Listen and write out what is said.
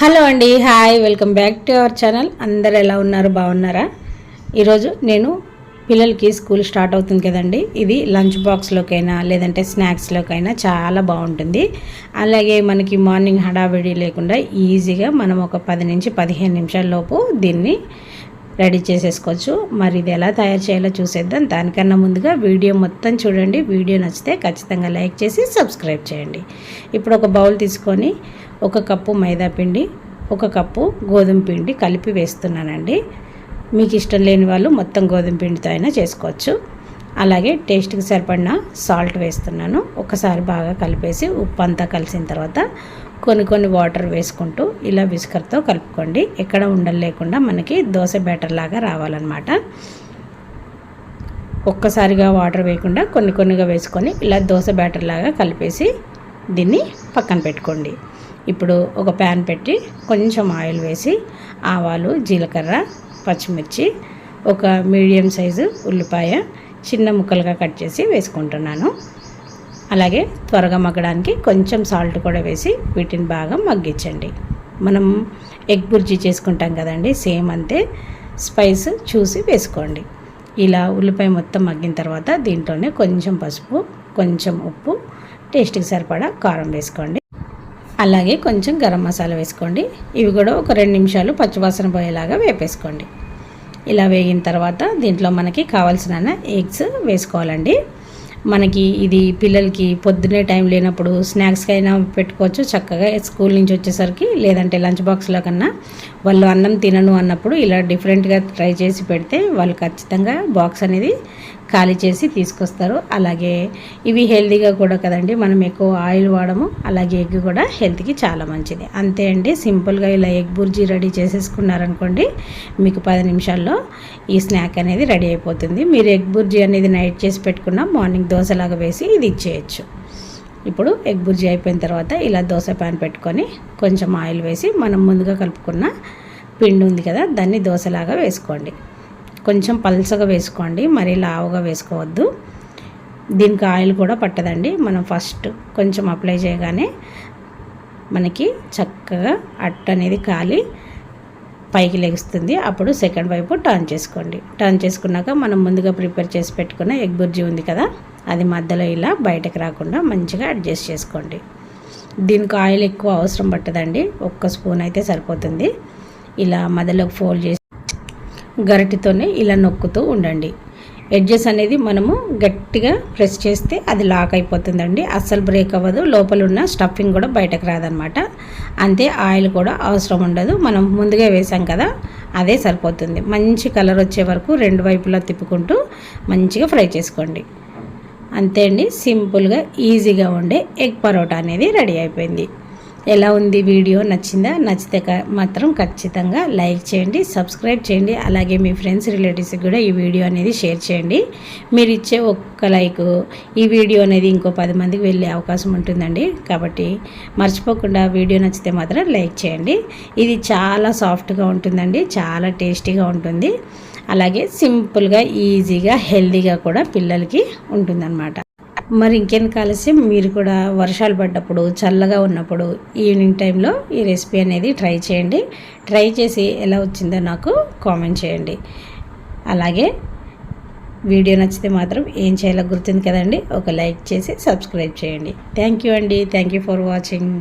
Hello అండి hi welcome back to our channel. అందరు ఎలా ఉన్నారు? బాగున్నారా? ఈరోజు నేను పిల్లలకి స్కూల్ స్టార్ట్ అవుతుంది కదండి. ఇది లంచ్ బాక్స్లోకైనా లేదంటే స్నాక్స్లోకైనా చాలా బాగుంటుంది. అలాగే మనకి మార్నింగ్ హడావిడి లేకుండా ఈజీగా మనం ఒక పది నుంచి పదిహేను నిమిషాల లోపు దీన్ని రెడీ చేసేసుకోవచ్చు. మరి ఇది ఎలా తయారు చేయాలో చూసేద్దాం. దానికన్నా ముందుగా వీడియో మొత్తం చూడండి. వీడియో నచ్చితే ఖచ్చితంగా లైక్ చేసి సబ్స్క్రైబ్ చేయండి. ఇప్పుడు ఒక బౌల్ తీసుకొని ఒక కప్పు మైదా పిండి ఒక కప్పు గోధుమ పిండి కలిపి వేస్తున్నానండి. మీకు ఇష్టం లేని వాళ్ళు మొత్తం గోధుమ పిండితో అయినా చేసుకోవచ్చు. అలాగే టేస్ట్కి సరిపడిన సాల్ట్ వేస్తున్నాను. ఒకసారి బాగా కలిపేసి ఉప్పు అంతా కలిసిన తర్వాత కొన్ని కొన్ని వాటర్ వేసుకుంటూ ఇలా విస్కర్తో కలుపుకోండి. ఎక్కడ ఉండలు లేకుండా మనకి దోశ బ్యాటర్ లాగా రావాలన్నమాట. ఒక్కసారిగా వాటర్ వేయకుండా కొన్ని కొన్నిగా వేసుకొని ఇలా దోశ బ్యాటర్ లాగా కలిపేసి దీన్ని పక్కన పెట్టుకోండి. ఇప్పుడు ఒక ప్యాన్ పెట్టి కొంచెం ఆయిల్ వేసి ఆవాలు జీలకర్ర పచ్చిమిర్చి ఒక మీడియం సైజు ఉల్లిపాయ చిన్న ముక్కలుగా కట్ చేసి వేసుకుంటున్నాను. అలాగే త్వరగా మగ్గడానికి కొంచెం సాల్ట్ కూడా వేసి వీటిని బాగా మగ్గించండి. మనం ఎగ్ బుర్జీ చేసుకుంటాం కదండి సేమ్ అంతే. స్పైస్ చూసి వేసుకోండి. ఇలా ఉల్లిపాయ మొత్తం మగ్గిన తర్వాత దీంట్లోనే కొంచెం పసుపు కొంచెం ఉప్పు టేస్ట్కి సరిపడా కారం వేసుకోండి. అలాగే కొంచెం గరం మసాలా వేసుకోండి. ఇవి కూడా ఒక రెండు నిమిషాలు పచ్చివాసన పోయేలాగా వేపేసుకోండి. ఇలా వేగిన తర్వాత దీంట్లో మనకి కావాల్సిన ఎగ్స్ వేసుకోవాలండి. మనకి ఇది పిల్లలకి పొద్దునే టైం లేనప్పుడు స్నాక్స్కి అయినా పెట్టుకోవచ్చు చక్కగా స్కూల్ నుంచి వచ్చేసరికి లేదంటే లంచ్ బాక్స్లో కన్నా వాళ్ళు అన్నం తినను అన్నప్పుడు ఇలా డిఫరెంట్గా ట్రై చేసి పెడితే వాళ్ళు ఖచ్చితంగా బాక్స్ అనేది ఖాళీ చేసి తీసుకొస్తారు. అలాగే ఇవి హెల్తీగా కూడా కదండి మనం ఎక్కువ ఆయిల్ వాడము. అలాగే ఎగ్ కూడా హెల్త్కి చాలా మంచిది. అంతే అండి సింపుల్గా ఇలా ఎగ్ బుర్జీ రెడీ చేసేసుకున్నారనుకోండి మీకు పది నిమిషాల్లో ఈ స్నాక్ అనేది రెడీ అయిపోతుంది. మీరు ఎగ్ బుర్జీ అనేది నైట్ చేసి పెట్టుకున్న మార్నింగ్ దోశలాగా వేసి ఇది ఇచ్చేయచ్చు. ఇప్పుడు ఎగ్ బుర్జీ అయిపోయిన తర్వాత ఇలా దోశ ప్యాన్ పెట్టుకొని కొంచెం ఆయిల్ వేసి మనం ముందుగా కలుపుకున్న పిండి ఉంది కదా దాన్ని దోశలాగా వేసుకోండి. కొంచెం పల్చగా వేసుకోండి మరీ లావుగా వేసుకోవద్దు. దీనికి ఆయిల్ కూడా పట్టదండి. మనం ఫస్ట్ కొంచెం అప్లై చేయగానే మనకి చక్కగా అట్ట అనేది కాలి పైకి లెగుస్తుంది. అప్పుడు సెకండ్ వైపు టర్న్ చేసుకోండి. టర్న్ చేసుకున్నాక మనం ముందుగా ప్రిపేర్ చేసి పెట్టుకున్న ఎగ్ బుర్జీ ఉంది కదా అది మధ్యలో ఇలా బయటకు రాకుండా మంచిగా అడ్జస్ట్ చేసుకోండి. దీనికి ఆయిల్ ఎక్కువ అవసరం పట్టదండి. ఒక్క స్పూన్ అయితే సరిపోతుంది. ఇలా మధ్యలోకి ఫోల్డ్ చేసి గరిటితోనే ఇలా నొక్కుతూ ఉండండి. ఎడ్జెస్ అనేది మనము గట్టిగా ప్రెస్ చేస్తే అది లాక్ అయిపోతుందండి. అస్సలు బ్రేక్ అవ్వదు. లోపల ఉన్న స్టఫింగ్ కూడా బయటకు రాదనమాట. అంతే ఆయిల్ కూడా అవసరం ఉండదు. మనం ముందుగా వేసాం కదా అదే సరిపోతుంది. మంచి కలర్ వచ్చే వరకు రెండు వైపులా తిప్పుకుంటూ మంచిగా ఫ్రై చేసుకోండి. అంతే అండి. సింపుల్గా ఈజీగా ఉండే ఎగ్ పరోటా అనేది రెడీ అయిపోయింది. ఎలా ఉంది వీడియో నచ్చిందా నచ్చితే మాత్రం ఖచ్చితంగా లైక్ చేయండి సబ్స్క్రైబ్ చేయండి అలాగే మీ ఫ్రెండ్స్ రిలేటివ్స్కి కూడా ఈ వీడియో అనేది షేర్ చేయండి. మీరు ఇచ్చే ఒక్క లైక్ ఈ వీడియో అనేది ఇంకో పది మందికి వెళ్ళే అవకాశం ఉంటుందండి. కాబట్టి మర్చిపోకుండా వీడియో నచ్చితే మాత్రం లైక్ చేయండి. ఇది చాలా సాఫ్ట్గా ఉంటుందండి చాలా టేస్టీగా ఉంటుంది. అలాగే సింపుల్గా ఈజీగా హెల్దీగా కూడా పిల్లలకి ఉంటుందన్నమాట. మరి ఇంకెందుకు ఆలస్యం మీరు కూడా వర్షాలు పడ్డప్పుడు చల్లగా ఉన్నప్పుడు ఈవినింగ్ టైంలో ఈ రెసిపీ అనేది ట్రై చేయండి. ట్రై చేసి ఎలా వచ్చిందో నాకు కామెంట్ చేయండి. అలాగే వీడియో నచ్చితే మాత్రం ఏం చేయాలో గుర్తుంది కదండి ఒక లైక్ చేసి సబ్స్క్రైబ్ చేయండి. థ్యాంక్ యూ అండి. Thank you for watching